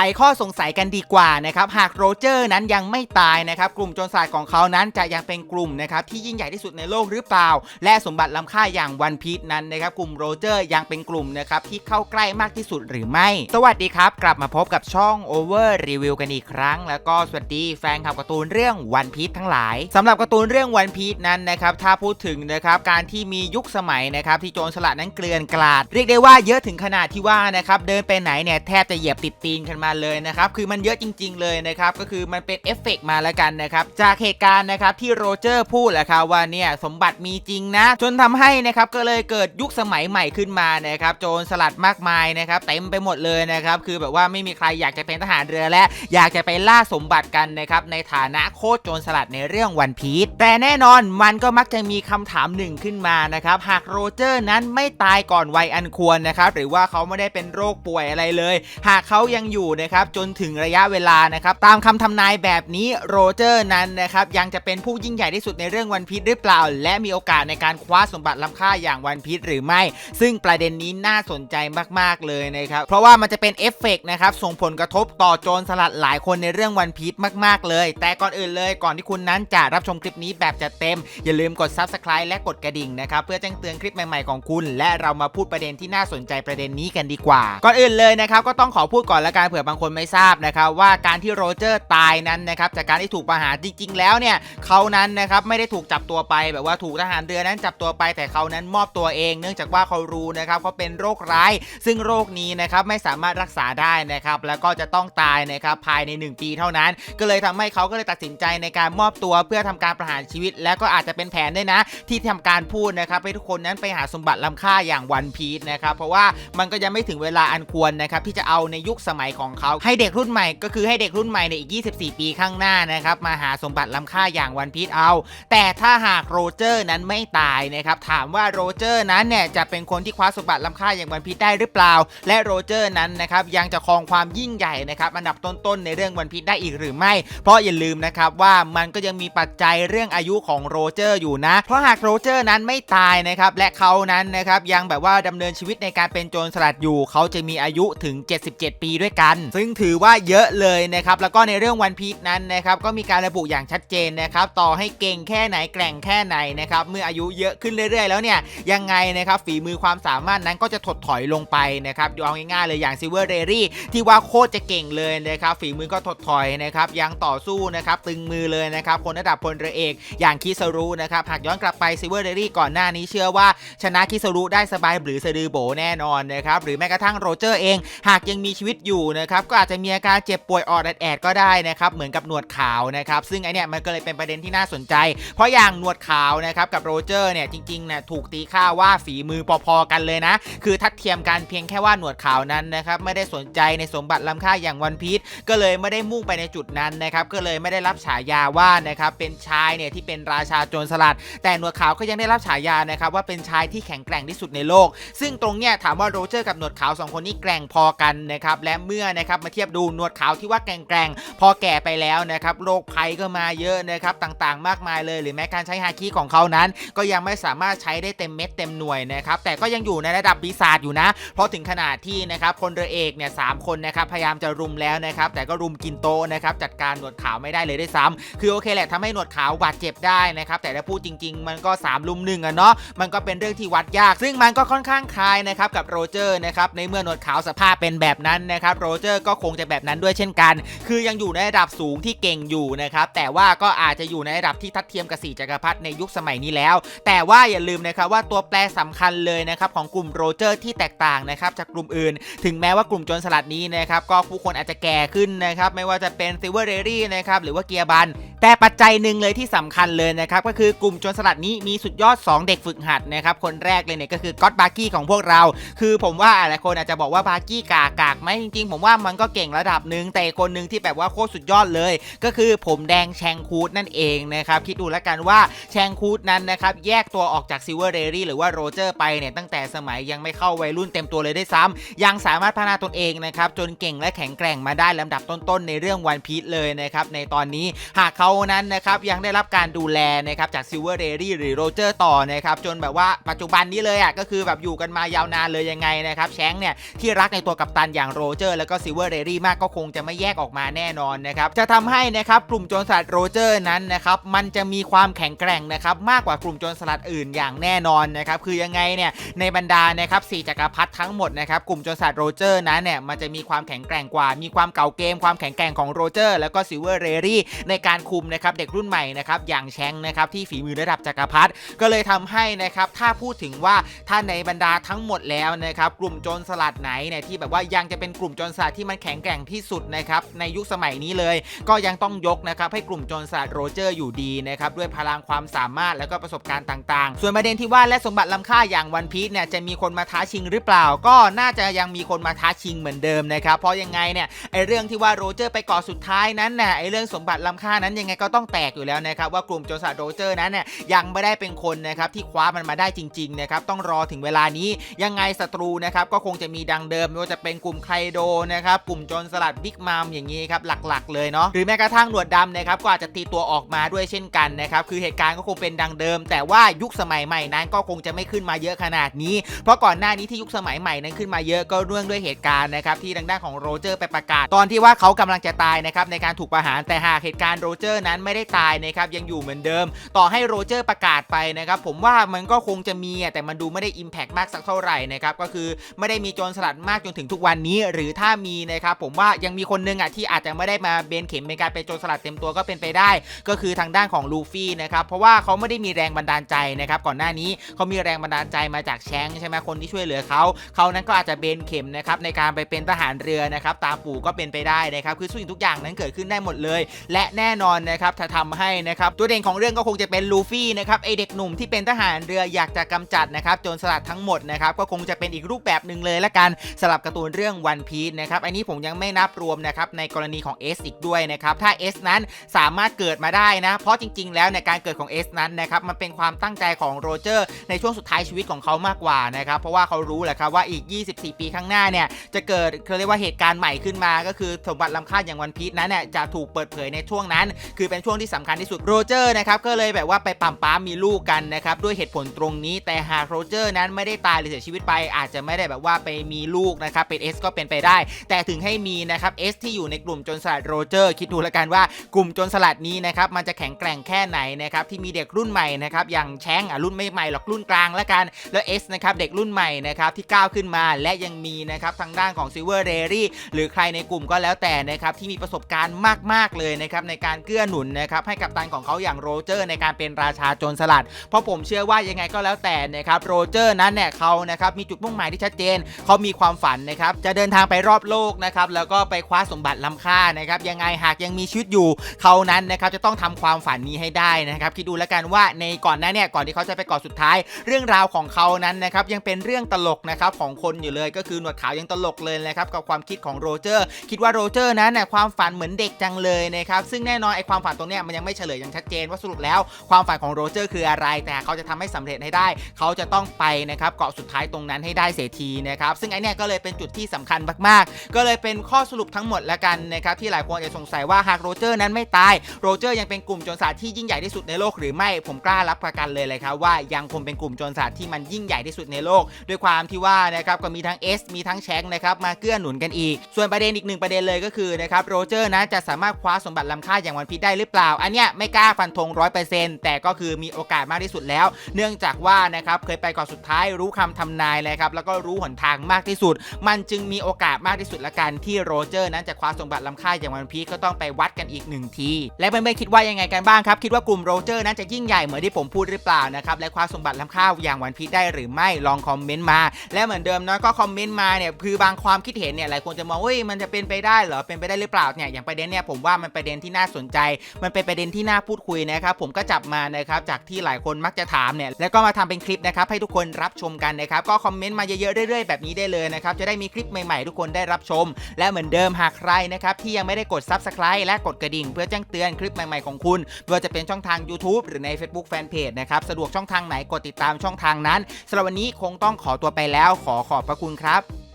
ไขข้อสงสัยกันดีกว่านะครับหากโรเจอร์นั้นยังไม่ตายนะครับกลุ่มโจรสลัดของเขานั้นจะยังเป็นกลุ่มนะครับที่ยิ่งใหญ่ที่สุดในโลกหรือเปล่า และสมบัติล้ำค่าอย่างวันพีชนั้นนะครับกลุ่มโรเจอร์ยังเป็นกลุ่มนะครับที่เข้าใกล้มากที่สุดหรือไม่ สวัสดีครับ กลับมาพบกับช่อง Over Review กันอีกครั้ง แล้วก็สวัสดีแฟนคลับการ์ตูนเรื่องวันพีชทั้งหลายสำหรับการ์ตูนเรื่องวันพีชนั้นนะครับถ้าพูดถึงนะครับการที่มียุคสมัยนะครับที่โจรสลัดนั้นเกลื่อนกลาด เรียกได้ว่าเยอะถึงขนาดที่ว่านะครับเดินไปไหนเนี่ยแทบจะเหยียบติดตีนกันมาเลยนะครับคือมันเยอะจริง ๆ เลยนะครับก็คือมันเป็นเอฟเฟกต์มาแล้วกันนะครับจากเหตุการณ์นะครับที่โรเจอร์พูดแหละครับว่าเนี่ยสมบัติมีจริงนะ จนทำให้นะครับก็เลยเกิดยุคสมัยใหม่ขึ้นมานะครับโจรสลัดมากมายนะครับเต็มไปหมดเลยนะครับคือแบบว่าไม่มีใครอยากจะเป็นทหารเรือและอยากจะไปล่าสมบัติกันนะครับในฐานะโคตรโจรสลัดในเรื่องวันพีชแต่แน่นอนมันก็มักจะมีคำถามหนึ่งขึ้นมานะครับหากโรเจอร์นั้นไม่ตายก่อนวัยอันควรนะครับหรือว่าเขาไม่ได้เป็นโรคป่วยอะไรเลย หากเขายังอยู่นะครับจนถึงระยะเวลานะครับตามคำทำนายแบบนี้โรเจอร์นั้นนะครับยังจะเป็นผู้ยิ่งใหญ่ที่สุดในเรื่องวันพีชหรือเปล่า และมีโอกาสในการคว้าสมบัติล้ำค่าอย่างวันพีชหรือไม่ ซึ่งประเด็นนี้น่าสนใจมากๆเลยนะครับเพราะว่ามันจะเป็นเอฟเฟกต์นะครับส่งผลกระทบต่อโจรสลัดหลายคนในเรื่องวันพีชมากๆเลย แต่ก่อนอื่นเลยก่อนที่คุณนั้นจะรับชมคลิปนี้แบบจัดเต็ม อย่าลืมกด Subscribe และกดกระดิ่งนะครับเพื่อแจ้งเตือนคลิปใหม่ๆของคุณ และเรามาพูดประเด็นที่น่าสนใจประเด็นนี้กันดีกว่า ก่อนอื่นเลยนะครับก็ต้องขอพูดก่อนละกันเผื่อบางคนไม่ทราบนะครับว่าการที่โรเจอร์ตายนั้นนะครับจากการที่ถูกประหารจริง ๆ แล้วเนี่ยเขานั้นนะครับไม่ได้ถูกจับตัวไปแบบว่าถูกทหารเรือนั้นจับตัวไปแต่เขานั้นมอบตัวเอง เนื่องจากว่าเขารู้นะครับเขาเป็นโรคร้าย ซึ่งโรคนี้นะครับไม่สามารถรักษาได้นะครับแล้วก็จะต้องตายนะครับภายใน 1 ปีเท่านั้น ก็เลยทำให้เขาก็เลยตัดสินใจในการมอบตัวเพื่อทำการประหารชีวิต แล้วก็อาจจะเป็นแผนด้วยนะ ที่ทำการพูดนะครับให้ทุกคนนั้นไปหาสมบัติล้ำค่าอย่างวันพีชนะครับเพราะว่ามันก็ยังไม่ถึงเวลาอันควรนะครับที่จะเอาในยุคสมัยของเขาให้เด็กรุ่นใหม่ก็คือให้เด็กรุ่นใหม่ในอีก 24 ปีข้างหน้านะครับมาหาสมบัติล้ำค่าอย่างวันพีชเอา แต่ถ้าหากโรเจอร์นั้นไม่ตายนะครับถามว่าโรเจอร์นั้นเนี่ยจะเป็นคนที่คว้าสมบัติล้ำค่าอย่างวันพีชได้หรือเปล่า และโรเจอร์นั้นนะครับยังจะครองความยิ่งใหญ่นะครับอันดับต้นๆในเรื่องวันพีชได้อีกหรือไม่ เพราะอย่าลืมนะครับว่ามันก็ยังมีปัจจัยเรื่องอายุของโรเจอร์อยู่นะ เพราะหากโรเจอร์นั้นไม่ตายนะครับและเขานั้นนะครับยังแบบว่าดำเนินชีวิตในการเป็นโจรสลัดอยู่ เขาจะมีอายุถึง 77 ปีด้วยกันซึ่งถือว่าเยอะเลยนะครับแล้วก็ในเรื่องวันพีชนั้นนะครับก็มีการระบุอย่างชัดเจนนะครับต่อให้เก่งแค่ไหนแกร่งแค่ไหนนะครับเมื่ออายุเยอะขึ้นเรื่อย ๆ แล้วเนี่ยยังไงนะครับฝีมือความสามารถนั้นก็จะถดถอยลงไปนะครับดูเอาง่ายๆเลยอย่างซิเวอร์เรรี่ที่ว่าโคตรจะเก่งเลยนะครับฝีมือก็ถดถอยนะครับยังต่อสู้นะครับตึงมือเลยนะครับคนระดับพลเรือเอกอย่างคิสรุนะครับหากย้อนกลับไปซิเวอร์เรรี่ก่อนหน้านี้เชื่อว่า ชนะคิสรุได้สบายหรือสะดือโบแน่นอนนะครับหรือแม้กระทั่งโรเจอร์เอง หากยังมีชีวิตอยู่นะครับก็อาจจะมีอาการเจ็บป่วยออดแอดก็ได้นะครับเหมือนกับหนวดขาวนะครับซึ่งไอเนี้ยมันก็เลยเป็นประเด็นที่น่าสนใจ เพราะอย่างหนวดขาวนะครับกับโรเจอร์เนี่ยจริงๆเนี่ยถูกตีค่าว่าฝีมือพอๆกันเลยนะ คือทัดเทียมกันเพียงแค่ว่าหนวดขาวนั้นนะครับไม่ได้สนใจในสมบัติล้ำค่าอย่างวันพีชก็เลยไม่ได้มุ่งไปในจุดนั้นนะครับก็เลยไม่ได้รับฉายาว่านะครับเป็นชายเนี่ยที่เป็นราชาโจรสลัด แต่หนวดขาวก็ยังได้รับฉายานะครับว่าเป็นชายที่แข็งแกร่งที่สุดในโลก ซึ่งตรงเนี้ยถามว่าโรเจอร์กับหนวดขาวสองคนนี้แกร่งพอกันนะครับและเมื่อนะครับมาเทียบดูหนวดขาวที่ว่าแกร่งๆพอแก่ไปแล้วนะครับโรคภัยก็มาเยอะนะครับต่างๆ มากมายเลย หรือแม้การใช้ฮาคิของเขานั้น ก็ยังไม่สามารถใช้ได้เต็มเม็ดเต็มหน่วยนะครับแต่ก็ยังอยู่ในระดับปีศาจอยู่นะ เพราะถึงขนาดที่นะครับพลเรือเอกเนี่ยสามคนนะครับพยายามจะรุมแล้วนะครับแต่ก็รุมกินโตนะครับจัดการหนวดขาวไม่ได้เลยด้วยซ้ำคือโอเคแหละทำให้หนวดขาวบาดเจ็บได้นะครับแต่ถ้าพูดจริง ๆ มันก็3ลุมหนึ่งอะเนาะมันก็เป็นเรื่องที่วัดยาก ซึ่งมันก็ค่อนข้างคล้ายนะครับกับโรเจอร์นะครับในเมื่อหนวดขาวสภาพเป็นแบบนั้นนะครับโรเจอร์ก็คงจะแบบนั้นด้วยเช่นกัน คือยังอยู่ในระดับสูงที่เก่งอยู่นะครับ แต่ว่าก็อาจจะอยู่ในระดับที่ทัดเทียมกับสี่จักรพรรดิในยุคสมัยนี้แล้ว แต่ว่าอย่าลืมนะครับว่าตัวแปรสำคัญเลยนะครับของกลุ่มโรเจอร์ที่แตกต่างนะครับจากกลุ่มอื่น ถึงแม้ว่ากลุ่มโจรสลัดนี้นะครับก็ผู้คนอาจจะแก่ขึ้นนะครับไม่ว่าจะเป็นซิลเวอร์เรรี่นะครับหรือว่าเกียร์บัน แต่ปัจจัยหนึ่งเลยที่สำคัญเลยนะครับก็คือกลุ่มโจรสลัดนี้มีสุดยอด 2 เด็กฝึกหัดนะครับคนแรกเลยเนี่ยก็คือก็อตบาร์กี้ของพวกเรา คือผมว่าหลายคนอาจจะบอกว่าบาร์กี้กากากไหมจริงๆ ผมว่ามันก็เก่งระดับหนึ่งแต่คนหนึ่งที่แบบว่าโคตรสุดยอดเลย ก็คือผมแดงแชงคูดนั่นเองนะครับคิดดูแล้วกันว่าแชงคูดนั้นนะครับแยกตัวออกจากซิเวอร์เรรี่หรือว่าโรเจอร์ไปเนี่ยตั้งแต่สมัยยังไม่เข้าวัยรุ่นเต็มตัวเลยได้ซ้ำยังสามารถพัฒนาตนเองนะครับจนเก่งและแข็งแกร่งมาได้ลำดับต้นๆในเรื่องวันพี e เลยนะครับในตอนนี้หากเขานั้นนะครับยังได้รับการดูแลนะครับจากซิเวอร์เรดี้หรือโรเจอร์ต่อนะครับจนแบบว่าปัจจุบันนี้เลยอะก็คือแบบอยู่กันมายาวนานเลยยังไงนะครับแชงเนี่ยที่รักในตัวกัปตันอย่างโรเจอร์แล้วก็ซิลเวอร์เรดี้มากก็คงจะไม่แยกออกมาแน่นอนนะครับจะทำให้นะครับกลุ่มโจรสลัดโรเจอร์นั้นนะครับมันจะมีความแข็งแกร่งนะครับมากกว่ากลุ่มโจรสลัดอื่นอย่างแน่นอนนะครับคือยังไงเนี่ยในบรรดานะครับสี่จักรพรรดิทั้งหมดนะครับกลุ่มโจรสลัดโรเจอร์นั้นเนี่ยมันจะมีความแข็งแกร่งกว่า มีความเก่าเกมความแข็งแกร่งของโรเจอร์ แล้วก็ซิเวอร์เรดี้ในการคุมนะครับเด็กรุ่นใหม่นะครับอย่างแชงนะครับที่ฝีมือระดับจักรพรรดิก็เลยทำให้นะครับถ้าพูดถึงว่าถ้าในบรรดาทั้งหมดแล้วนะครับกลุ่มโจรสลัดไหนเนี่ยที่แบบว่ายังจะเป็นกลุ่มโจรสลัดที่มันแข็งแกร่งที่สุดนะครับในยุคสมัยนี้เลย ก็ยังต้องยกนะครับให้กลุ่มโจรสลัดโรเจอร์อยู่ดีนะครับด้วยพลังความสามารถแล้วก็ประสบการณ์ต่าง ๆ ส่วนประเด็นที่ว่าและสมบัติล้ำค่าอย่างวันพีชเนี่ยจะมีคนมาท้าชิงหรือเปล่า ก็น่าจะยังมีคนมาท้าชิงเหมือนเดิมนะครับเพราะยังไงเนี่ยไอเรื่องที่ว่าโรเจอร์ไปกาะสุดท้ายนั้นน่ะไอเรื่องสมบัติล้ำค่านั้นยังไงก็ต้องแตกอยู่แล้วนะครับว่ากลุ่มโจรสลัดโรเจอร์นั้นเนี่ยยังไม่ได้เป็นคนนะครับที่คว้ามันมาได้จริงๆนะครับต้องรอถึงเวลานี้ยังไงศัตรูนะครับก็คงจะมีดังเดิมไม่ว่าจะเป็นกลุ่มไคโดนะครับกลุ่มโจรสลัดบิ๊กมัมอย่างนี้ครับหลักๆ เลยเนาะหรือแม้กระทั่งหนวดดำนะครับก็อาจจะตีตัวออกมาด้วยเช่นกันนะครับคือเหตุการณ์ก็คงเป็นดังเดิม แต่ว่ายุคสมัยใหม่นั้นก็คงจะไม่ขึ้นมาเยอะขนาดนี้ เพราะก่อนหน้านี้ที่ยุคสมัยใหม่นั้นขึ้นมาเยอะก็เรื่องด้วยเหตุการณ์นะครับที่ทางด้านของโรเจอร์ไปประกาศ ตอนที่ว่าเขากำลังจะตายนะครับในการถูกประหารแต่หากเหตุการณ์โรเจอร์นั้นไม่ได้ตายนะครับยังอยู่เหมือนเดิม ต่อให้โรเจอร์ประกาศไปนะครับผมว่ามันก็คงจะมีแต่มันดูไม่ได้อิมแพกมากสักเท่าไหร่นะครับก็คือไม่ได้มีโจรสลัดมากจนถึงทุกวันนี้ หรือถ้ามีนะครับผมว่ายังมีคนนึงอะที่อาจจะไม่ได้มาเบนเข็มในการเป็นโจรสลัดเต็มตัวก็เป็นไปได้ ก็คือทางด้านของลูฟี่นะครับเพราะว่าเขาไม่ได้มีแรงบันดาลใจนะครับก่อนหน้านี้เขามีแรงบันดาลใจมาจากแชงใช่ไหมคนที่ช่วยเหลือเขาเขานั้นก็อาจจะเบนเข็มนะครับในการไปเป็นทหารเรือนะครับตามปู่ก็เป็นไปได้นะครับคือสิ่งทุกอย่างนั้นเกิดขึ้นได้หมดเลย และแน่นอนนะครับถ้าทำให้นะครับตัวเด่นของเรื่องก็คงจะเป็นลูฟี่นะครับไอเด็กหนุ่มที่เป็นทหารเรืออยากจะกำจัดนะครับโจรสลัดทั้งหมดนะครับก็คงจะเป็นอีกรูปแบบหนึ่งเลยละกันสลับการ์ตูนเรื่องวันพี e นะครับอันนี้ผมยังไม่นับรวมนะครับในกรณีของ S อีกด้วยนะครับ ถ้า S นั้นสามารถเกิดมาได้นะ เพราะจริง ๆ แล้วในการเกิดของ S นั้นนะครับมันเป็นความตั้งใจของโรเจอร์ในช่วงสุดท้ายชีวิตของเขามากกว่านะครับ เพราะว่าเขารู้แหละครับว่าอีก 24 ปีข้างหน้าเนี่ยจะเกิดเขาเรียกว่าเหตุการณ์ใหม่ขึ้นมาก็คือสมบัติล้ำค่าอย่างวันพี e นั้นเนี่ยจะถูกเปิดเผยในช่วงนั้น คือเป็นช่วงที่สำคัญที่สุดโรเจอร์นะครับก็เลยแบบว่าไปปั๊มป้ามีลูกกันนะครับด้วยเหตุผลตรงนี้ แต่หากโรเจอร์นั้นไม่ได้ตายหรือเสียชีวิตไป อาจจะไม่ได้แบบว่าไปมีลูกนะครับเป็น S ก็เป็นไปได้แต่ถึงให้มีนะครับ S ที่อยู่ในกลุ่มโจรสลัดโรเจอร์คิดดูแล้วกันว่ากลุ่มโจรสลัดนี้นะครับมันจะแข็งแกร่งแค่ไหนนะครับที่มีเด็กรุ่นใหม่นะครับอย่างแชงอะรุ่นไม่ใหม่หรอกรุ่นกลางแล้วกัน แล้ว S นะครับเด็กรุ่นใหม่นะครับที่ก้าวขึ้นมาและยังมีนะครับทางด้านของซิเวอร์เรรี่หรือใครในกลุ่มก็แล้วแต่นะครับที่มีประสบการณ์มาก ๆ เลยนะครับในการเกื้อหนุนนะครับให้กับตันของเขาอย่างโรเจอร์ ในการเป็นราชาโจรสลัด เพราะผมเชื่อว่ายังไงก็แล้วแต่นะครับโรเจอร์นั้นเนี่ยเขานะครับมีจุดมุ่งหมายที่ชัดเจน เขามีความฝันนะครับจะเดินทางไปรอบโลกนะครับแล้วก็ไปคว้าสมบัติล้ำค่านะครับยังไงหากยังมีชีวิตอยู่เขานั้นนะครับจะต้องทำความฝันนี้ให้ได้นะครับคิดดูแล้วกันว่าในก่อนหน้าเนี่ยก่อนที่เขาจะไปเกาะสุดท้าย เรื่องราวของเขานั้นนะครับยังเป็นเรื่องตลกนะครับของคนอยู่เลยก็คือหนวดขาวยังตลกเลยนะครับกับความคิดของโรเจอร์ คิดว่าโรเจอร์นั้นเนี่ยความฝันเหมือนเด็กจังเลยนะครับซึ่งแน่นอนไอ้ความฝันตรงเนี้ยมันยังไม่เฉลยอย่างชัดเจนว่าสรุปแล้ว ความฝันของโรเจอร์คืออะไร แต่เขาจะทำให้สำเร็จให้ได้ เขาจะต้องไปนะครับเกาะสุดท้ายตรงนั้นให้ได้เสียทีนะครับซึ่งไอเนี้ยก็เลยเป็นจุดที่สำคัญมากก็เลยเป็นข้อสรุปทั้งหมดแล้วกันนะครับที่หลายคนอาจจะสงสัยว่าหากโรเจอร์นั้นไม่ตายโรเจอร์ยังเป็นกลุ่มโจรสลัดที่ยิ่งใหญ่ที่สุดในโลกหรือไม่ผมกล้ารับประกันเลยเลยครับว่ายังคงเป็นกลุ่มโจรสลัดที่มันยิ่งใหญ่ที่สุดในโลก ด้วยความที่ว่านะครับก็มีทั้ง S มีทั้งแชงนะครับมาเกื้อหนุนกันอีก ส่วนประเด็นอีกหนึ่งประเด็นเลยก็คือนะครับโรเจอร์นะจะสามารถคว้าสมบัติล้ำค่าอย่างวันพีชได้หรือเปล่า อันเนี้ยไม่กล้าฟันธงร้อยเปอร์เซ็นต์แต่ก็คือมีโอกาสมากที่สุดแล้ว เนื่องจากว่านะครับเคยไปก่อนสุดท้ายรู้คำทำนายเลยครับแล้วก็รู้หนทางมากที่สุด มันจึงมีโอกาสมากที่สุดละกันที่โรเจอร์นั้นจะคว้าสมบัติล้ำค่าอย่างวันพีก็ต้องไปวัดกันอีกหนึ่งที และเพื่อนๆคิดว่ายังไงกันบ้างครับ คิดว่ากลุ่มโรเจอร์นั้นจะยิ่งใหญ่เหมือนที่ผมพูดหรือเปล่านะครับและคว้าสมบัติล้ำค่าอย่างวันพีได้หรือไม่ลองคอมเมนต์มา และเหมือนเดิมนะก็คอมเมนต์มาเนี่ยคือบางความคิดเห็นเนี่ยหลายคนจะมองว่ามันจะเป็นไปได้เหรอเป็นไปได้หรือเปล่าเนี่ยอย่างประเด็นเนี่ยผมว่ามันประเด็นที่น่าสนใจ มันเป็นประเด็นที่น่าพูดคุยนะครับผมก็จับมานะครับจากที่หลายคนมักจะถามเนี่ยแล้วก็มาทำเป็นคลิปนะครับให้ทุกคนรับชมกันนะครับก็คอมเมนต์มาเยอะๆเรื่อยๆแบบนี้ได้เลยนะครับจะได้มีคลิปใหม่ๆ ทุกคนได้รับชม และเหมือนเดิมหากใครนะครับที่ยังไม่ได้กด Subscribe และกดกระดิ่ง เพื่อแจ้งเตือนคลิปใหม่ๆของคุณไม่ว่าจะเป็นช่องทาง YouTube หรือใน Facebook Fanpage นะครับสะดวกช่องทางไหนกดติดตามช่องทางนั้นสำหรับวันนี้คงต้องขอตัวไปแล้วขอขอบพระคุณครับ